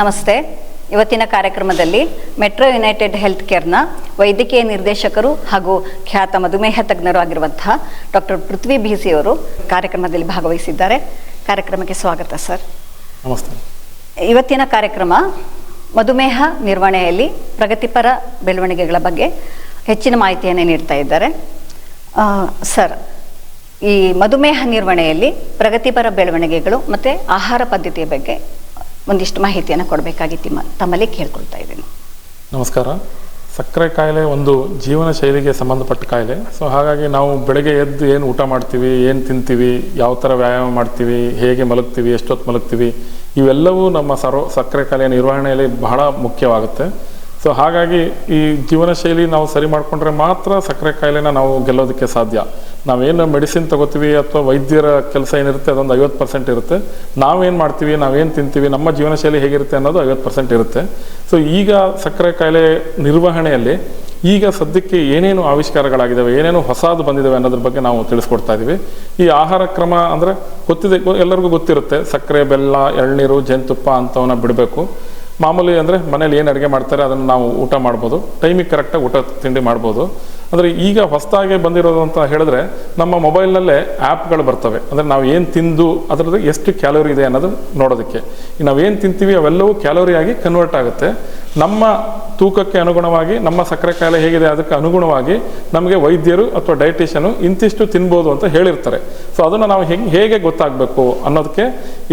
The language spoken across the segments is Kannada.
ನಮಸ್ತೆ. ಇವತ್ತಿನ ಕಾರ್ಯಕ್ರಮದಲ್ಲಿ ಮೆಟ್ರೋ ಯುನೈಟೆಡ್ ಹೆಲ್ತ್ ಕೇರ್ನ ವೈದ್ಯಕೀಯ ನಿರ್ದೇಶಕರು ಹಾಗೂ ಖ್ಯಾತ ಮಧುಮೇಹ ತಜ್ಞರು ಆಗಿರುವಂತಹ ಡಾಕ್ಟರ್ ಪೃಥ್ವಿ ಬಿಸಿ ಅವರು ಕಾರ್ಯಕ್ರಮದಲ್ಲಿ ಭಾಗವಹಿಸಿದ್ದಾರೆ. ಕಾರ್ಯಕ್ರಮಕ್ಕೆ ಸ್ವಾಗತ ಸರ್. ನಮಸ್ತೆ. ಇವತ್ತಿನ ಕಾರ್ಯಕ್ರಮ ಮಧುಮೇಹ ನಿರ್ವಹಣೆಯಲ್ಲಿ ಪ್ರಗತಿಪರ ಬೆಳವಣಿಗೆಗಳ ಬಗ್ಗೆ ಹೆಚ್ಚಿನ ಮಾಹಿತಿಯನ್ನು ನೀಡ್ತಾ ಇದ್ದಾರೆ. ಸರ್ ಈ ಮಧುಮೇಹ ನಿರ್ವಹಣೆಯಲ್ಲಿ ಪ್ರಗತಿಪರ ಬೆಳವಣಿಗೆಗಳು ಮತ್ತು ಆಹಾರ ಪದ್ಧತಿಯ ಬಗ್ಗೆ ಒಂದಿಷ್ಟು ಮಾಹಿತಿಯನ್ನು ಕೊಡಬೇಕಾಗಿತ್ತು ತಮ್ಮಲ್ಲಿ ಕೇಳ್ಕೊಳ್ತಾ ಇದ್ದೀನಿ. ನಮಸ್ಕಾರ. ಸಕ್ಕರೆ ಕಾಯಿಲೆ ಒಂದು ಜೀವನ ಶೈಲಿಗೆ ಸಂಬಂಧಪಟ್ಟ ಕಾಯಿಲೆ. ಸೊ ಹಾಗಾಗಿ ನಾವು ಬೆಳಗ್ಗೆ ಎದ್ದು ಏನು ಊಟ ಮಾಡ್ತೀವಿ, ಏನು ತಿಂತೀವಿ, ಯಾವ ಥರ ವ್ಯಾಯಾಮ ಮಾಡ್ತೀವಿ, ಹೇಗೆ ಮಲಗ್ತೀವಿ, ಎಷ್ಟೊತ್ತು ಮಲಗ್ತೀವಿ, ಇವೆಲ್ಲವೂ ನಮ್ಮ ಸರ್ವ, ಸಕ್ಕರೆ ಕಾಯಿಲೆಯ ನಿರ್ವಹಣೆಯಲ್ಲಿ ಬಹಳ ಮುಖ್ಯವಾಗುತ್ತೆ. ಸೊ ಹಾಗಾಗಿ ಈ ಜೀವನ ಶೈಲಿ ನಾವು ಸರಿ ಮಾಡಿಕೊಂಡ್ರೆ ಮಾತ್ರ ಸಕ್ಕರೆ ಕಾಯಿಲೆನ ನಾವು ಗೆಲ್ಲೋದಕ್ಕೆ ಸಾಧ್ಯ. ನಾವೇನು ಮೆಡಿಸಿನ್ ತಗೋತೀವಿ ಅಥವಾ ವೈದ್ಯರ ಕೆಲಸ ಏನಿರುತ್ತೆ, ಅದೊಂದು ಐವತ್ತು ಪರ್ಸೆಂಟ್ ಇರುತ್ತೆ. ನಾವೇನು ಮಾಡ್ತೀವಿ, ನಾವೇನು ತಿಂತೀವಿ, ನಮ್ಮ ಜೀವನ ಶೈಲಿ ಹೇಗಿರುತ್ತೆ ಅನ್ನೋದು ಐವತ್ತು ಪರ್ಸೆಂಟ್ ಇರುತ್ತೆ. ಸೊ ಈಗ ಸಕ್ಕರೆ ಕಾಯಿಲೆ ನಿರ್ವಹಣೆಯಲ್ಲಿ ಈಗ ಸದ್ಯಕ್ಕೆ ಏನೇನು ಆವಿಷ್ಕಾರಗಳಾಗಿದ್ದಾವೆ ಏನೇನು ಹೊಸದು ಬಂದಿದ್ದಾವೆ ಅನ್ನೋದ್ರ ಬಗ್ಗೆ ನಾವು ತಿಳಿಸ್ಕೊಡ್ತಾ ಇದ್ದೀವಿ ಈ ಆಹಾರ ಕ್ರಮ ಅಂದರೆ ಗೊತ್ತಿದೆ ಎಲ್ಲರಿಗೂ ಗೊತ್ತಿರುತ್ತೆ. ಸಕ್ಕರೆ, ಬೆಲ್ಲ, ಎಳ್ನೀರು, ಜೇನುತುಪ್ಪ ಅಂಥವನ್ನ ಬಿಡಬೇಕು. ಮಾಮೂಲಿ ಅಂದರೆ ಮನೇಲಿ ಏನು ಅಡುಗೆ ಮಾಡ್ತಾರೆ, ಅದನ್ನು ನಾವು ಊಟ ಮಾಡ್ಬೋದು. ಟೈಮಿಗೆ ಕರೆಕ್ಟಾಗಿ ಊಟ ತಿಂಡಿ ಮಾಡ್ಬೋದು. ಅಂದರೆ ಈಗ ಹೊಸದಾಗಿ ಬಂದಿರೋದು ಅಂತ ಹೇಳಿದ್ರೆ ನಮ್ಮ ಮೊಬೈಲ್ನಲ್ಲೇ ಆ್ಯಪ್ಗಳು ಬರ್ತವೆ. ಅಂದರೆ ನಾವು ಏನು ತಿಂದು ಅದರದ್ದು ಎಷ್ಟು ಕ್ಯಾಲೋರಿ ಇದೆ ಅನ್ನೋದು ನೋಡೋದಕ್ಕೆ. ನಾವು ನಾವೇನು ತಿಂತೀವಿ ಅವೆಲ್ಲವೂ ಕ್ಯಾಲೋರಿ ಆಗಿ ಕನ್ವರ್ಟ್ ಆಗುತ್ತೆ. ನಮ್ಮ ತೂಕಕ್ಕೆ ಅನುಗುಣವಾಗಿ, ನಮ್ಮ ಸಕ್ಕರೆ ಕಾಯಿಲೆ ಹೇಗಿದೆ ಅದಕ್ಕೆ ಅನುಗುಣವಾಗಿ ನಮಗೆ ವೈದ್ಯರು ಅಥವಾ ಡಯಟಿಷಿಯನು ಇಂತಿಷ್ಟು ತಿನ್ಬೋದು ಅಂತ ಹೇಳಿರ್ತಾರೆ. ಸೊ ಅದನ್ನು ನಾವು ಹೆಂಗೆ, ಹೇಗೆ ಗೊತ್ತಾಗಬೇಕು ಅನ್ನೋದಕ್ಕೆ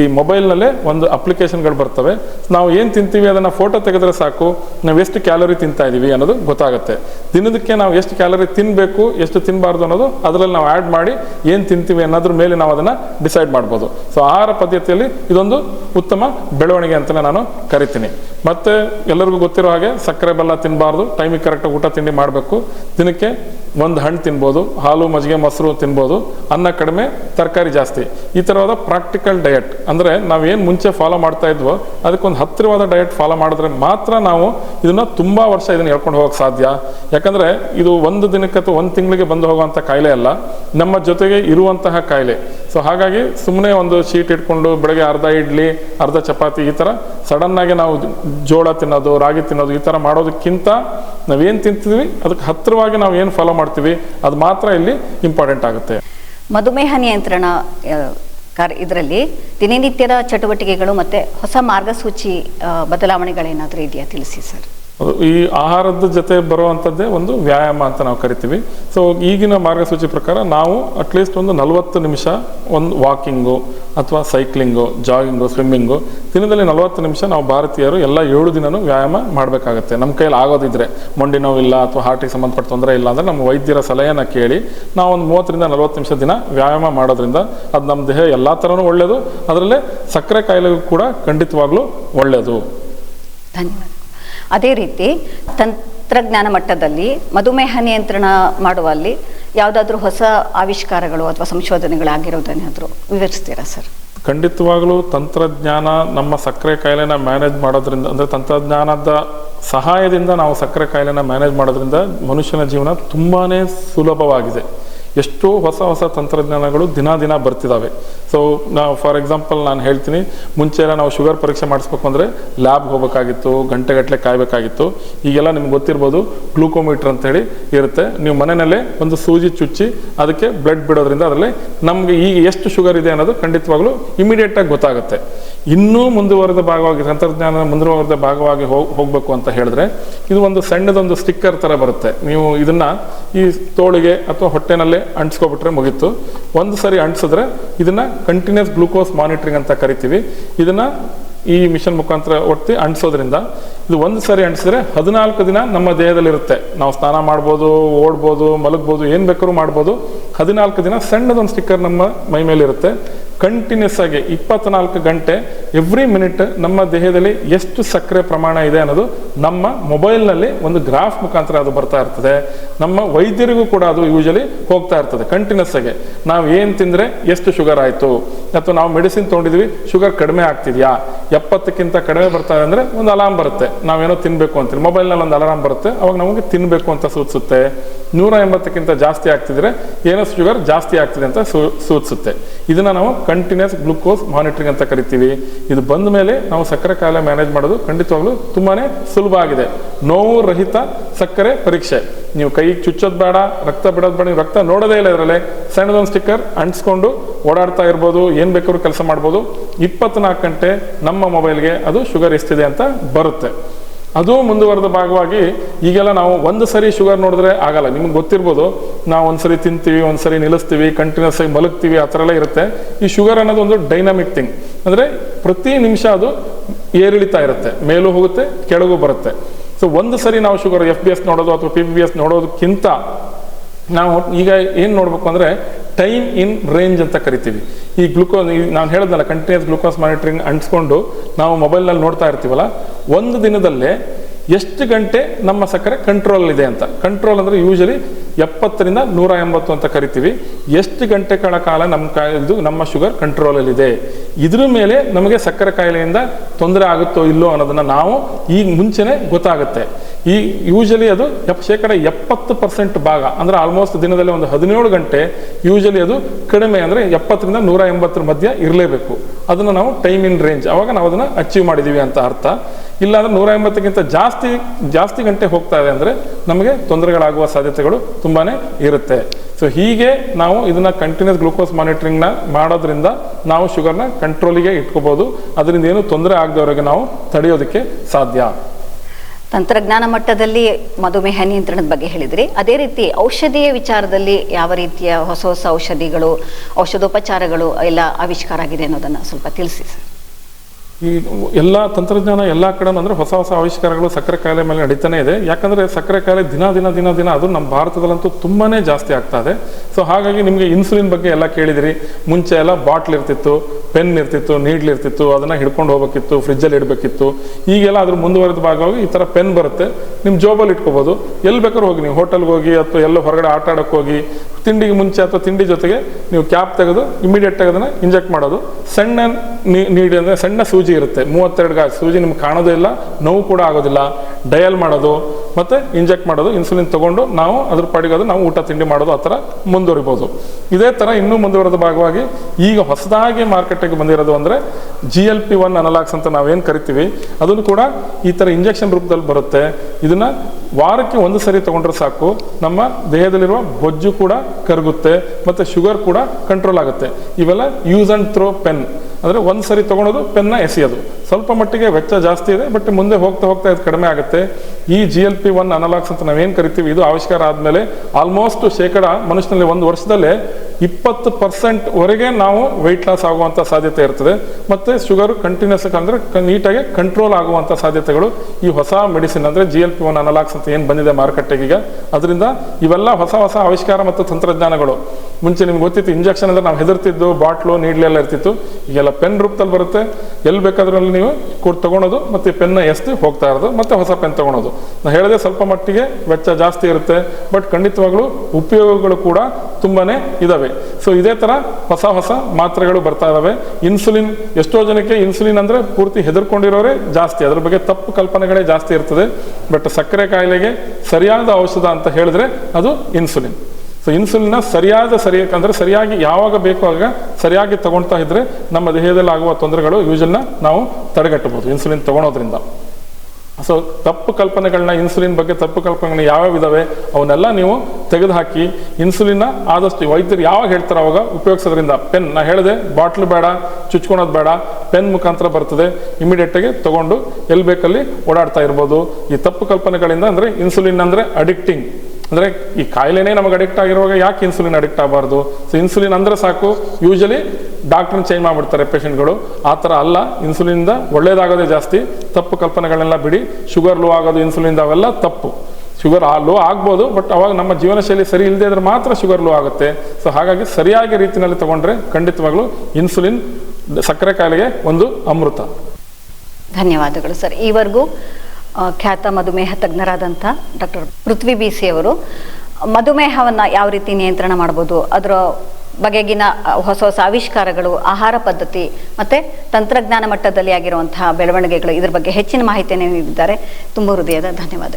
ಈ ಮೊಬೈಲ್ನಲ್ಲೇ ಒಂದು ಅಪ್ಲಿಕೇಶನ್ಗಳು ಬರ್ತವೆ. ನಾವು ಏನು ತಿಂತೀವಿ ಅದನ್ನು ಫೋಟೋ ತೆಗೆದ್ರೆ ಸಾಕು, ನಾವು ಎಷ್ಟು ಕ್ಯಾಲೋರಿ ತಿಂತಾ ಇದ್ದೀವಿ ಅನ್ನೋದು ಗೊತ್ತಾಗುತ್ತೆ. ದಿನದಕ್ಕೆ ನಾವು ಎಷ್ಟು ಕ್ಯಾಲೋರಿ ತಿನ್ನಬೇಕು ಎಷ್ಟು ತಿನ್ನಬಾರ್ದು ಅನ್ನೋದು ಅದರಲ್ಲಿ ನಾವು ಆ್ಯಡ್ ಮಾಡಿ ಏನು ತಿಂತೀವಿ ಅನ್ನೋದ್ರ ಮೇಲೆ ನಾವು ಅದನ್ನು ಡಿಸೈಡ್ ಮಾಡ್ಬೋದು. ಸೊ ಆಹಾರ ಪದ್ಧತಿಯಲ್ಲಿ ಇದೊಂದು ಉತ್ತಮ ಬೆಳವಣಿಗೆ ಅಂತಲೇ ನಾನು ಕರಿತೀನಿ. ಮತ್ತು ಎಲ್ಲರಿಗೂ ಗೊತ್ತಿರೋ ಹಾಗೆ ಸಕ್ಕರೆ ಬೆಲ್ಲ ತಿನ್ನಬಾರ್ದು ಟೈಮಿಗೆ ಕರೆಕ್ಟಾಗಿ ಊಟ ತಿಂಡಿ ಮಾಡಬೇಕು. ದಿನಕ್ಕೆ ಒಂದು ಹಣ್ಣು ತಿನ್ಬೋದು, ಹಾಲು, ಮಜ್ಜಿಗೆ, ಮೊಸರು ತಿನ್ಬೋದು, ಅನ್ನ ಕಡಿಮೆ, ತರಕಾರಿ ಜಾಸ್ತಿ. ಈ ಥರವಾದ ಪ್ರಾಕ್ಟಿಕಲ್ ಡಯಟ್ ಅಂದರೆ ನಾವೇನು ಮುಂಚೆ ಫಾಲೋ ಮಾಡ್ತಾ ಇದ್ವೋ, ಅದಕ್ಕೊಂದು ಹತ್ತಿರವಾದ ಡಯಟ್ ಫಾಲೋ ಮಾಡಿದ್ರೆ ಮಾತ್ರ ನಾವು ಇದನ್ನು ತುಂಬ ವರ್ಷ ಇದನ್ನು ಹೇಳ್ಕೊಂಡು ಹೋಗೋಕ್ಕೆ ಸಾಧ್ಯ. ಯಾಕಂದರೆ ಇದು ಒಂದು ದಿನಕ್ಕೆ ಅಥವಾ ಒಂದು ತಿಂಗಳಿಗೆ ಬಂದು ಹೋಗುವಂಥ ಕಾಯಿಲೆ ಅಲ್ಲ, ನಮ್ಮ ಜೊತೆಗೆ ಇರುವಂತಹ ಕಾಯಿಲೆ. ಸೊ ಹಾಗಾಗಿ ಸುಮ್ಮನೆ ಒಂದು ಶೀಟ್ ಇಟ್ಕೊಂಡು ಬೆಳಗ್ಗೆ ಅರ್ಧ ಇಡ್ಲಿ, ಅರ್ಧ ಚಪಾತಿ ಈ ಥರ ಸಡನ್ನಾಗಿ ನಾವು ಜೋಳ ತಿನ್ನೋದು, ರಾಗಿ ತಿನ್ನೋದು ಈ ಥರ ಮಾಡೋದಕ್ಕಿಂತ ನಾವೇನು ತಿಂತೀವಿ ಅದಕ್ಕೆ ಹತ್ತಿರವಾಗಿ ನಾವು ಏನು ಫಾಲೋ ಮಾಡ್ತೀವಿ? ಅದು ಮಾತ್ರ ಇಲ್ಲಿ ಇಂಪಾರ್ಟೆಂಟ್ ಆಗುತ್ತೆ. ಮಧುಮೇಹ ನಿಯಂತ್ರಣ ಇದರಲ್ಲಿ ದಿನನಿತ್ಯದ ಚಟುವಟಿಕೆಗಳು ಮತ್ತು ಹೊಸ ಮಾರ್ಗಸೂಚಿ ಬದಲಾವಣೆಗಳೇನಾದರೂ ಇದೆಯಾ? ತಿಳಿಸಿ ಸರ್. ಈ ಆಹಾರದ ಜೊತೆ ಬರುವಂಥದ್ದೇ ಒಂದು ವ್ಯಾಯಾಮ ಅಂತ ನಾವು ಕರಿತೀವಿ. ಸೊ ಈಗಿನ ಮಾರ್ಗಸೂಚಿ ಪ್ರಕಾರ ನಾವು ಅಟ್ಲೀಸ್ಟ್ ಒಂದು ನಲವತ್ತು ನಿಮಿಷ ಒಂದು ವಾಕಿಂಗು ಅಥವಾ ಸೈಕ್ಲಿಂಗು ಜಾಗಿಂಗು ಸ್ವಿಮ್ಮಿಂಗು ದಿನದಲ್ಲಿ ನಲವತ್ತು ನಿಮಿಷ ನಾವು ಭಾರತೀಯರು ಎಲ್ಲ ಏಳು ದಿನನೂ ವ್ಯಾಯಾಮ ಮಾಡಬೇಕಾಗತ್ತೆ. ನಮ್ಮ ಕೈಯಲ್ಲಿ ಆಗೋದಿದ್ರೆ ಮಂಡಿ ನೋವಿಲ್ಲ ಅಥವಾ ಹಾರ್ಟಿಗೆ ಸಂಬಂಧಪಟ್ಟ ತೊಂದರೆ ಇಲ್ಲ ಅಂದರೆ ನಮ್ಮ ವೈದ್ಯರ ಸಲಹೆಯನ್ನು ಕೇಳಿ ನಾವು ಒಂದು ಮೂವತ್ತರಿಂದ ನಲವತ್ತು ನಿಮಿಷ ದಿನ ವ್ಯಾಯಾಮ ಮಾಡೋದ್ರಿಂದ ಅದು ನಮ್ಮ ದೇಹ ಎಲ್ಲ ಥರನೂ ಒಳ್ಳೆಯದು ಅದರಲ್ಲೇ ಸಕ್ಕರೆ ಕಾಯಿಲೆಗೂ ಕೂಡ ಖಂಡಿತವಾಗ್ಲೂ ಒಳ್ಳೆಯದು ಧನ್ಯವಾದ. ಅದೇ ರೀತಿ ತಂತ್ರಜ್ಞಾನ ಮಟ್ಟದಲ್ಲಿ ಮಧುಮೇಹ ನಿಯಂತ್ರಣ ಮಾಡುವಲ್ಲಿ ಯಾವುದಾದ್ರೂ ಹೊಸ ಆವಿಷ್ಕಾರಗಳು ಅಥವಾ ಸಂಶೋಧನೆಗಳಾಗಿರೋದನ್ನಾದರೂ ವಿವರಿಸ್ತೀರಾ ಸರ್? ಖಂಡಿತವಾಗಲೂ ತಂತ್ರಜ್ಞಾನ ನಮ್ಮ ಸಕ್ಕರೆ ಕಾಯಿಲೆನ ಮ್ಯಾನೇಜ್ ಮಾಡೋದ್ರಿಂದ, ಅಂದರೆ ತಂತ್ರಜ್ಞಾನದ ಸಹಾಯದಿಂದ ನಾವು ಸಕ್ಕರೆ ಕಾಯಿಲೆನ ಮ್ಯಾನೇಜ್ ಮಾಡೋದ್ರಿಂದ ಮನುಷ್ಯನ ಜೀವನ ತುಂಬಾ ಸುಲಭವಾಗಿದೆ. ಎಷ್ಟೋ ಹೊಸ ಹೊಸ ತಂತ್ರಜ್ಞಾನಗಳು ದಿನ ದಿನ ಬರ್ತಿದ್ದಾವೆ ಸೊ ನಾವು ಫಾರ್ ಎಕ್ಸಾಂಪಲ್ ನಾನು ಹೇಳ್ತೀನಿ, ಮುಂಚೆ ಎಲ್ಲ ನಾವು ಶುಗರ್ ಪರೀಕ್ಷೆ ಮಾಡಿಸ್ಬೇಕು ಅಂದರೆ ಲ್ಯಾಬ್ಗೆ ಹೋಗಬೇಕಾಗಿತ್ತು ಗಂಟೆಗಟ್ಟಲೆ ಕಾಯಬೇಕಾಗಿತ್ತು. ಈಗೆಲ್ಲ ನಿಮ್ಗೆ ಗೊತ್ತಿರ್ಬೋದು ಗ್ಲೂಕೋಮೀಟರ್ ಅಂತೇಳಿ ಇರುತ್ತೆ. ನೀವು ಮನೆಯಲ್ಲೇ ಒಂದು ಸೂಜಿ ಚುಚ್ಚಿ ಅದಕ್ಕೆ ಬ್ಲಡ್ ಬಿಡೋದ್ರಿಂದ ಅದರಲ್ಲಿ ನಮಗೆ ಈಗ ಎಷ್ಟು ಶುಗರ್ ಇದೆ ಅನ್ನೋದು ಖಂಡಿತವಾಗ್ಲೂ ಇಮಿಡಿಯೇಟಾಗಿ ಗೊತ್ತಾಗುತ್ತೆ. ಇನ್ನೂ ಮುಂದುವರೆದ ಭಾಗವಾಗಿ ತಂತ್ರಜ್ಞಾನ ಮುಂದುವರೆದ ಭಾಗವಾಗಿ ಹೋಗ್, ಹೋಗಬೇಕು ಅಂತ ಹೇಳಿದ್ರೆ ಇದು ಒಂದು ಸಣ್ಣದೊಂದು ಸ್ಟಿಕ್ಕರ್ ಥರ ಬರುತ್ತೆ. ನೀವು ಇದನ್ನು ಈ ತೋಳಿಗೆ ಅಥವಾ ಹೊಟ್ಟೆನಲ್ಲೇ ಅಂಟಿಸ್ಕೊಬಿಟ್ರೆ ಮುಗೀತು. ಒಂದು ಸರಿ ಅಂಟಿಸಿದ್ರೆ ಇದನ್ನ ಕಂಟಿನ್ಯೂಸ್ ಗ್ಲೂಕೋಸ್ ಮಾನಿಟ್ರಿಂಗ್ ಅಂತ ಕರಿತೀವಿ. ಇದನ್ನ ಈ ಮಿಷನ್ ಮುಖಾಂತರ ಒಟ್ಟಿ ಅಂಟಿಸೋದ್ರಿಂದ ಇದು ಒಂದು ಸರಿ ಅಂಟಿಸಿದ್ರೆ ಹದಿನಾಲ್ಕು ದಿನ ನಮ್ಮ ದೇಹದಲ್ಲಿರುತ್ತೆ. ನಾವು ಸ್ನಾನ ಮಾಡ್ಬೋದು, ಓಡ್ಬೋದು, ಮಲಗ್ಬೋದು, ಏನು ಬೇಕಾದ್ರೂ ಮಾಡ್ಬೋದು. ಹದಿನಾಲ್ಕು ದಿನ ಸಣ್ಣದೊಂದು ಸ್ಟಿಕ್ಕರ್ ನಮ್ಮ ಮೈ ಮೇಲೆ ಇರುತ್ತೆ ಕಂಟಿನ್ಯೂಸ್ ಆಗಿ ಇಪ್ಪತ್ನಾಲ್ಕು ಗಂಟೆ ಎವ್ರಿ ಮಿನಿಟ್ ನಮ್ಮ ದೇಹದಲ್ಲಿ ಎಷ್ಟು ಸಕ್ಕರೆ ಪ್ರಮಾಣ ಇದೆ ಅನ್ನೋದು ನಮ್ಮ ಮೊಬೈಲ್ನಲ್ಲಿ ಒಂದು ಗ್ರಾಫ್ ಮುಖಾಂತರ ಅದು ಬರ್ತಾ ಇರ್ತದೆ. ನಮ್ಮ ವೈದ್ಯರಿಗೂ ಕೂಡ ಅದು ಯೂಶಲಿ ಹೋಗ್ತಾ ಇರ್ತದೆ ಕಂಟಿನ್ಯೂಸ್ ಆಗಿ. ನಾವು ಏನು ತಿಂದರೆ ಎಷ್ಟು ಶುಗರ್ ಆಯಿತು? ಅಥವಾ ನಾವು ಮೆಡಿಸಿನ್ ತೊಗೊಂಡಿದ್ವಿ ಶುಗರ್ ಕಡಿಮೆ ಆಗ್ತಿದೆಯಾ? ಎಪ್ಪತ್ತಕ್ಕಿಂತ ಕಡಿಮೆ ಬರ್ತಾರೆ ಅಂದರೆ ಒಂದು ಅಲಾರ್ಮ್ ಬರುತ್ತೆ. ನಾವೇನೋ ತಿನ್ನಬೇಕು ಅಂತೀವಿ ಮೊಬೈಲ್ನಲ್ಲಿ ಒಂದು ಅಲಾರಾಮ್ ಬರುತ್ತೆ. ಅವಾಗ ನಮಗೆ ತಿನ್ನಬೇಕು ಅಂತ ಸೂಚಿಸುತ್ತೆ. ನೂರ ಎಂಬತ್ತಕ್ಕಿಂತ ಜಾಸ್ತಿ ಆಗ್ತಿದ್ರೆ ಏನೋ ಶುಗರ್ ಜಾಸ್ತಿ ಆಗ್ತಿದೆ ಅಂತ ಸೂಚಿಸುತ್ತೆ. ಇದನ್ನ ನಾವು ಕಂಟಿನ್ಯೂಸ್ ಗ್ಲುಕೋಸ್ ಮಾನಿಟ್ರಿಂಗ್ ಅಂತ ಕರಿತೀವಿ. ಇದು ಬಂದ ಮೇಲೆ ನಾವು ಸಕ್ಕರೆ ಕಾಯಿಲೆ ಮ್ಯಾನೇಜ್ ಮಾಡೋದು ಖಂಡಿತವಾಗ್ಲೂ ತುಂಬಾನೇ ಸುಲಭ ಆಗಿದೆ. ನೋವು ರಹಿತ ಸಕ್ಕರೆ ಪರೀಕ್ಷೆ. ನೀವು ಕೈ ಚುಚ್ಚೋದು ಬೇಡ, ರಕ್ತ ಬಿಡೋದು ಬೇಡ ರಕ್ತ ನೋಡೋದೇ ಇಲ್ಲ ಇದರಲ್ಲಿ. ಸಣ್ಣದೊಂದು ಸ್ಟಿಕ್ಕರ್ ಅಂಟಿಸ್ಕೊಂಡು ಓಡಾಡ್ತಾ ಇರ್ಬೋದು, ಏನ್ ಬೇಕಾದ್ರೂ ಕೆಲಸ ಮಾಡ್ಬೋದು. ಇಪ್ಪತ್ನಾಲ್ಕು ಗಂಟೆ ನಮ್ಮ ಮೊಬೈಲ್ಗೆ ಅದು ಶುಗರ್ ಎಷ್ಟಿದೆ ಅಂತ ಬರುತ್ತೆ. ಅದು ಮುಂದುವರೆದ ಭಾಗವಾಗಿ ಈಗೆಲ್ಲ ನಾವು ಒಂದು ಸರಿ ಶುಗರ್ ನೋಡಿದ್ರೆ ಆಗಲ್ಲ. ನಿಮ್ಗೆ ಗೊತ್ತಿರ್ಬೋದು, ನಾವು ಒಂದ್ಸರಿ ತಿಂತೀವಿ ಒಂದ್ಸರಿ ನಿಲ್ಲಿಸ್ತೀವಿ ಕಂಟಿನ್ಯೂಸ್ ಆಗಿ ಮಲಗ್ತೀವಿ, ಆ ಥರ ಎಲ್ಲ ಇರುತ್ತೆ. ಈ ಶುಗರ್ ಅನ್ನೋದು ಒಂದು ಡೈನಾಮಿಕ್ ಥಿಂಗ್ ಅಂದರೆ ಪ್ರತಿ ನಿಮಿಷ ಅದು ಏರಿಳಿತಾ ಇರುತ್ತೆ. ಮೇಲೂ ಹೋಗುತ್ತೆ, ಕೆಳಗೂ ಬರುತ್ತೆ. ಸೊ ಒಂದು ಸರಿ ನಾವು ಶುಗರ್ ಎಫ್ ಬಿ ಎಸ್ ನೋಡೋದು ಅಥವಾ ಪಿ ಬಿ ಎಸ್ ನೋಡೋದಕ್ಕಿಂತ ನಾವು ಈಗ ಏನು ನೋಡಬೇಕು ಅಂದ್ರೆ ಟೈಮ್ ಇನ್ ರೇಂಜ್ ಅಂತ ಕರಿತೀವಿ. ಈ ಗ್ಲುಕೋಸ್ ನಾನು ಹೇಳಿದ್ನಲ್ಲ ಕಂಟಿನ್ಯೂಸ್ ಗ್ಲುಕೋಸ್ ಮಾನಿಟರಿಂಗ್ ಅಂಟಿಸ್ಕೊಂಡು ನಾವು ಮೊಬೈಲ್ನಲ್ಲಿ ನೋಡ್ತಾ ಇರ್ತೀವಲ್ಲ, ಒಂದು ದಿನದಲ್ಲೇ ಎಷ್ಟು ಗಂಟೆ ನಮ್ಮ ಸಕ್ಕರೆ ಕಂಟ್ರೋಲ್ ಇದೆ ಅಂತ? ಕಂಟ್ರೋಲ್ ಅಂದ್ರೆ ಯೂಶಲಿ ಎಪ್ಪತ್ತರಿಂದ ನೂರ ಎಂಬತ್ತು ಅಂತ ಕರಿತೀವಿ. ಎಷ್ಟು ಗಂಟೆಗಳ ಕಾಲ ನಮ್ಮ ಕಾಯ್ದು ನಮ್ಮ ಶುಗರ್ ಕಂಟ್ರೋಲಲ್ಲಿದೆ ಇದ್ರ ಮೇಲೆ ನಮಗೆ ಸಕ್ಕರೆ ಕಾಯಿಲೆಯಿಂದ ತೊಂದರೆ ಆಗುತ್ತೋ ಇಲ್ಲೋ ಅನ್ನೋದನ್ನ ನಾವು ಈಗ ಮುಂಚೆನೆ ಗೊತ್ತಾಗುತ್ತೆ. ಈ ಯೂಶಲಿ ಅದು ಎಪ್, ಶೇಕಡ ಎಪ್ಪತ್ತು ಪರ್ಸೆಂಟ್ ಭಾಗ, ಅಂದ್ರೆ ಆಲ್ಮೋಸ್ಟ್ ದಿನದಲ್ಲಿ ಒಂದು ಹದಿನೇಳು ಗಂಟೆ ಯೂಶಲಿ ಅದು ಕಡಿಮೆ ಅಂದ್ರೆ ಎಪ್ಪತ್ತರಿಂದ ನೂರ ಎಂಬತ್ತರ ಮಧ್ಯ ಇರಲೇಬೇಕು. ಅದನ್ನು ನಾವು ಟೈಮ್ ಇನ್ ರೇಂಜ್ ಅವಾಗ ನಾವು ಅದನ್ನು ಅಚೀವ್ ಮಾಡಿದ್ದೀವಿ ಅಂತ ಅರ್ಥ. ಇಲ್ಲ ಅಂದ್ರೆ ನೂರ ಎಂಬತ್ತಕ್ಕಿಂತ ಜಾಸ್ತಿ ಜಾಸ್ತಿ ಗಂಟೆ ಹೋಗ್ತಾ ಇದೆ ಅಂದರೆ ನಮಗೆ ತೊಂದರೆಗಳಾಗುವ ಸಾಧ್ಯತೆಗಳು ತುಂಬಾ ಇರುತ್ತೆ. ಸೊ ಹೀಗೆ ನಾವು ಇದನ್ನು ಕಂಟಿನ್ಯೂಸ್ ಗ್ಲೂಕೋಸ್ ಮಾನಿಟ್ರಿಂಗ್ನ ಮಾಡೋದ್ರಿಂದ ನಾವು ಶುಗರ್ನ ಕಂಟ್ರೋಲಿಗೆ ಇಟ್ಕೋಬೋದು. ಅದರಿಂದ ಏನು ತೊಂದರೆ ಆಗದವರೆಗೆ ನಾವು ತಡೆಯೋದಕ್ಕೆ ಸಾಧ್ಯ. ತಂತ್ರಜ್ಞಾನ ಮಟ್ಟದಲ್ಲಿ ಮಧುಮೇಹ ನಿಯಂತ್ರಣದ ಬಗ್ಗೆ ಹೇಳಿದ್ರಿ. ಅದೇ ರೀತಿ ಔಷಧಿಯ ವಿಚಾರದಲ್ಲಿ ಯಾವ ರೀತಿಯ ಹೊಸ ಹೊಸ ಔಷಧಿಗಳು, ಔಷಧೋಪಚಾರಗಳು ಎಲ್ಲ ಆವಿಷ್ಕಾರ ಆಗಿದೆ ಅನ್ನೋದನ್ನ ಸ್ವಲ್ಪ ತಿಳಿಸಿ ಸರ್. ಈ ಎಲ್ಲ ತಂತ್ರಜ್ಞಾನ ಎಲ್ಲ ಕಡೆ ಅಂದರೆ ಹೊಸ ಹೊಸ ಆವಿಷ್ಕಾರಗಳು ಸಕ್ಕರೆ ಕಾಯಿಲೆ ಮೇಲೆ ನಡೀತಾನೆ ಇದೆ. ಯಾಕಂದರೆ ಸಕ್ಕರೆ ಕಾಯಿಲೆ ದಿನ ದಿನ ದಿನ ದಿನ ಅದು ನಮ್ಮ ಭಾರತದಲ್ಲಂತೂ ತುಂಬಾ ಜಾಸ್ತಿ ಆಗ್ತಾ ಇದೆ. ಸೊ ಹಾಗಾಗಿ ನಿಮಗೆ ಇನ್ಸುಲಿನ್ ಬಗ್ಗೆ ಎಲ್ಲ ಕೇಳಿದಿರಿ. ಮುಂಚೆ ಎಲ್ಲ ಬಾಟ್ಲ್ ಇರ್ತಿತ್ತು, ಪೆನ್ ಇರ್ತಿತ್ತು, ನೀಡ್ಲ್ ಇರ್ತಿತ್ತು, ಅದನ್ನ ಹಿಡ್ಕೊಂಡು ಹೋಗ್ಬೇಕಿತ್ತು ಫ್ರಿಜ್ಜಲ್ಲಿ ಇಡಬೇಕಿತ್ತು. ಈಗೆಲ್ಲ ಅದ್ರ ಮುಂದುವರೆದ ಭಾಗವಾಗಿ ಈ ಥರ ಪೆನ್ ಬರುತ್ತೆ. ನಿಮ್ಮ ಜೋಬಲ್ಲಿ ಇಟ್ಕೋಬೋದು. ಎಲ್ಲಿ ಬೇಕಾದ್ರೂ ಹೋಗಿ ನೀವು ಹೋಟೆಲ್ಗೆ ಹೋಗಿ ಅಥವಾ ಎಲ್ಲೋ ಹೊರಗಡೆ ಆಟ ಆಡೋಕ್ಕೆ ಹೋಗಿ ತಿಂಡಿಗೆ ಮುಂಚೆ ಅಥವಾ ತಿಂಡಿ ಜೊತೆಗೆ ನೀವು ಕ್ಯಾಪ್ ತೆಗೆದು ಇಮಿಡಿಯೇಟ್ ಅದನ್ನ ಇಂಜೆಕ್ಟ್ ಮಾಡೋದು. ಸಣ್ಣ ನೀಡಿ ಅಂದರೆ ಸಣ್ಣ ಸೂಜಿ ಇರುತ್ತೆ. ಮೂವತ್ತೆರಡು ಗಾಜ್ ಸೂಜಿ ನಿಮ್ಗೆ ಕಾಣೋದೇ ಇಲ್ಲ, ನೋವು ಕೂಡ ಆಗೋದಿಲ್ಲ. ಡಯಲ್ ಮಾಡೋದು. ಮತ್ತೆ ಇಂಜೆಕ್ಟ್ ಮಾಡೋದು ಇನ್ಸುಲಿನ್ ತಗೊಂಡು ನಾವು ಅದ್ರ ಪಾಡಿಗೆ ನಾವು ಊಟ, ತಿಂಡಿ ಮಾಡೋದು ಆ ಥರ ಮುಂದುವರಿಬೋದು. ಇದೇ ಥರ ಇನ್ನೂ ಮುಂದುವರೆದ ಭಾಗವಾಗಿ ಈಗ ಹೊಸದಾಗಿ ಮಾರ್ಕೆಟಿಗೆ ಬಂದಿರೋದು ಅಂದ್ರೆ G L P one analogues ಅಂತ ನಾವೇನು ಕರಿತೀವಿ, ಅದನ್ನು ಕೂಡ ಈ ಥರ ಇಂಜೆಕ್ಷನ್ ರೂಪದಲ್ಲಿ ಬರುತ್ತೆ. ಇದನ್ನ ವಾರಕ್ಕೆ ಒಂದು ಸರಿ ತಗೊಂಡ್ರೆ ಸಾಕು. ನಮ್ಮ ದೇಹದಲ್ಲಿರುವ ಬೊಜ್ಜು ಕೂಡ ಕರಗುತ್ತೆ, ಮತ್ತೆ ಶುಗರ್ ಕೂಡ ಕಂಟ್ರೋಲ್ ಆಗುತ್ತೆ. ಇವೆಲ್ಲ ಯೂಸ್ ಅಂಡ್ ಥ್ರೋ ಪೆನ್ ಅಂದ್ರೆ ಒಂದು ಸರಿ ತಗೊಳೋದು ಪೆನ್ನ ಎಸೆಯೋದು. ಸ್ವಲ್ಪ ಮಟ್ಟಿಗೆ ವೆಚ್ಚ ಜಾಸ್ತಿ ಇದೆ ಬಟ್ ಮುಂದೆ ಹೋಗ್ತಾ ಹೋಗ್ತಾ ಇದು ಕಡಿಮೆ ಆಗುತ್ತೆ. ಈ G L P one analogues ಅಂತ ನಾವೇನು ಕರಿತೀವಿ, ಇದು ಆವಿಷ್ಕಾರ ಆದ್ಮೇಲೆ ಆಲ್ಮೋಸ್ಟ್ ಶೇಕಡ ಮನುಷ್ಯನಲ್ಲಿ ಒಂದು ವರ್ಷದಲ್ಲೇ ಇಪ್ಪತ್ತು ಪರ್ಸೆಂಟ್ ವರೆಗೆ ನಾವು ವೆಯ್ಟ್ ಲಾಸ್ ಆಗುವಂತ ಸಾಧ್ಯತೆ ಇರ್ತದೆ. ಮತ್ತೆ ಶುಗರ್ ಕಂಟಿನ್ಯೂಸ್ ಅಂದರೆ ನೀಟಾಗಿ ಕಂಟ್ರೋಲ್ ಆಗುವಂತ ಸಾಧ್ಯತೆಗಳು ಈ ಹೊಸ ಮೆಡಿಸಿನ್ ಅಂದ್ರೆ G L P one analogues ಅಂತ ಏನು ಬಂದಿದೆ ಮಾರುಕಟ್ಟೆಗೆ ಈಗ. ಅದರಿಂದ ಇವೆಲ್ಲ ಹೊಸ ಹೊಸ ಆವಿಷ್ಕಾರ ಮತ್ತು ತಂತ್ರಜ್ಞಾನಗಳು. ಮುಂಚೆ ನಿಮ್ಗೆ ಗೊತ್ತಿತ್ತು ಇಂಜೆಕ್ಷನ್ ಅಂದ್ರೆ ನಾವು ಹೆದರ್ತಿದ್ದು ಬಾಟ್ಲು ನೀಡ್ಲಿ ಎಲ್ಲ ಇರ್ತಿತ್ತು. ಈಗೆಲ್ಲ ಪೆನ್ ರೂಪದಲ್ಲಿ ಬರುತ್ತೆ. ಎಲ್ಲಿ ಬೇಕಾದ್ರಲ್ಲಿ ನೀವು ಕೊಟ್ಟು ತಗೊಳೋದು, ಮತ್ತೆ ಪೆನ್ನ ಎಸ್ತು ಹೋಗ್ತಾ ಇರೋದು, ಮತ್ತೆ ಹೊಸ ಪೆನ್ ತಗೊಳೋದು. ನಾ ಹೇಳಿದೆ ಸ್ವಲ್ಪ ಮಟ್ಟಿಗೆ ವೆಚ್ಚ ಜಾಸ್ತಿ ಇರುತ್ತೆ ಬಟ್ ಖಂಡಿತವಾಗ್ಲೂ ಉಪಯೋಗಗಳು ಕೂಡ ತುಂಬಾನೇ ಇದಾವೆ. ಸೊ ಇದೇ ತರ ಹೊಸ ಹೊಸ ಮಾತ್ರೆಗಳು ಬರ್ತಾ ಇದಾವೆ. ಇನ್ಸುಲಿನ್, ಎಷ್ಟೋ ಜನಕ್ಕೆ ಇನ್ಸುಲಿನ್ ಅಂದ್ರೆ ಪೂರ್ತಿ ಹೆದರ್ಕೊಂಡಿರೋರೇ ಜಾಸ್ತಿ. ಅದ್ರ ಬಗ್ಗೆ ತಪ್ಪು ಕಲ್ಪನೆಗಳೇ ಜಾಸ್ತಿ ಇರ್ತದೆ. ಬಟ್ ಸಕ್ಕರೆ ಕಾಯಿಲೆಗೆ ಸರಿಯಾದ ಔಷಧ ಅಂತ ಹೇಳಿದ್ರೆ ಅದು ಇನ್ಸುಲಿನ್. ಸೊ ಇನ್ಸುಲಿನ್ ಸರಿಯಾದ ಸರಿಯ ಅಂದ್ರೆ ಸರಿಯಾಗಿ ಯಾವಾಗ ಬೇಕೋ ಆಗ ಸರಿಯಾಗಿ ತಗೊಳ್ತಾ ಇದ್ರೆ ನಮ್ಮ ದೇಹದಲ್ಲಿ ಆಗುವ ತೊಂದರೆಗಳು ಯೂಜನ್ನ ನಾವು ತಡೆಗಟ್ಟಬಹುದು ಇನ್ಸುಲಿನ್ ತಗೊಳೋದ್ರಿಂದ. ಸೊ ತಪ್ಪು ಕಲ್ಪನೆಗಳನ್ನ ಇನ್ಸುಲಿನ್ ಬಗ್ಗೆ ತಪ್ಪು ಕಲ್ಪನೆಗಳನ್ನ ಯಾವ್ಯಾವ ಇದಾವೆ, ಅವನ್ನೆಲ್ಲ ನೀವು ತೆಗೆದುಹಾಕಿ ಇನ್ಸುಲಿನ್ನ ಆದಷ್ಟು ವೈದ್ಯರು ಯಾವಾಗ ಹೇಳ್ತಾರೆ ಅವಾಗ ಉಪಯೋಗಿಸೋದ್ರಿಂದ ಪೆನ್ ನಾ ಹೇಳಿದೆ, ಬಾಟ್ಲು ಬೇಡ, ಚುಚ್ಕೊಳೋದು ಬೇಡ ಪೆನ್ ಮುಖಾಂತರ ಬರ್ತದೆ ಇಮಿಡಿಯೇಟಾಗಿ ತಗೊಂಡು ಎಲ್ಲಿ ಬೇಕಲ್ಲಿ ಓಡಾಡ್ತಾ ಇರ್ಬೋದು. ಈ ತಪ್ಪು ಕಲ್ಪನೆಗಳಿಂದ ಅಂದರೆ ಇನ್ಸುಲಿನ್ ಅಂದರೆ ಅಡಿಕ್ಟಿಂಗ್ ಅಂದ್ರೆ ಈ ಕಾಯಿಲೆನೇ ನಮಗೆ ಅಡಿಕ್ಟ್ ಆಗಿರುವಾಗ ಯಾಕೆ ಇನ್ಸುಲಿನ್ ಅಡಿಕ್ಟ್ ಆಗಬಾರ್ದು? ಸೊ ಇನ್ಸುಲಿನ್ ಅಂದ್ರೆ ಸಾಕು. ಯೂಶಲಿ ಡಾಕ್ಟ್ರನ್ನ ಚೇಂಜ್ ಮಾಡಿಬಿಡ್ತಾರೆ ಪೇಷಂಟ್ಗಳು ಆ ಥರ ಅಲ್ಲ ಇನ್ಸುಲಿನಿಂದ ಒಳ್ಳೇದಾಗೋದೇ ಜಾಸ್ತಿ. ತಪ್ಪು ಕಲ್ಪನೆಗಳನ್ನೆಲ್ಲ ಬಿಡಿ. ಶುಗರ್ ಲೋ ಆಗೋದು ಇನ್ಸುಲಿನ್ ಅವೆಲ್ಲ ತಪ್ಪು. ಶುಗರ್ ಆ ಲೋ ಆಗ್ಬೋದು ಬಟ್ ಅವಾಗ ನಮ್ಮ ಜೀವನ ಶೈಲಿ ಸರಿ ಇಲ್ಲದೆ ಇದ್ರೆ ಮಾತ್ರ ಶುಗರ್ ಲೋ ಆಗುತ್ತೆ. ಸೊ ಹಾಗಾಗಿ ಸರಿಯಾಗಿ ರೀತಿಯಲ್ಲಿ ತಗೊಂಡ್ರೆ ಖಂಡಿತವಾಗ್ಲೂ ಇನ್ಸುಲಿನ್ ಸಕ್ಕರೆ ಕಾಯಿಲೆಗೆ ಒಂದು ಅಮೃತ. ಧನ್ಯವಾದಗಳು ಸರ್. ಈವರೆಗೂ ಖ್ಯಾತ ಮಧುಮೇಹ ತಜ್ಞರಾದಂಥ ಡಾಕ್ಟರ್ ಪೃಥ್ವಿ ಬಿ ಸಿ ಅವರು, ಮಧುಮೇಹವನ್ನು ಯಾವ ರೀತಿ ನಿಯಂತ್ರಣ ಮಾಡ್ಬೋದು, ಅದರ ಬಗೆಗಿನ ಹೊಸ ಹೊಸ ಆವಿಷ್ಕಾರಗಳು, ಆಹಾರ ಪದ್ಧತಿ, ಮತ್ತು ತಂತ್ರಜ್ಞಾನ ಮಟ್ಟದಲ್ಲಿ ಆಗಿರುವಂತಹ ಬೆಳವಣಿಗೆಗಳು ಇದರ ಬಗ್ಗೆ ಹೆಚ್ಚಿನ ಮಾಹಿತಿಯನ್ನು ನೀಡಿದ್ದಾರೆ. ತುಂಬ ಹೃದಯದ ಧನ್ಯವಾದ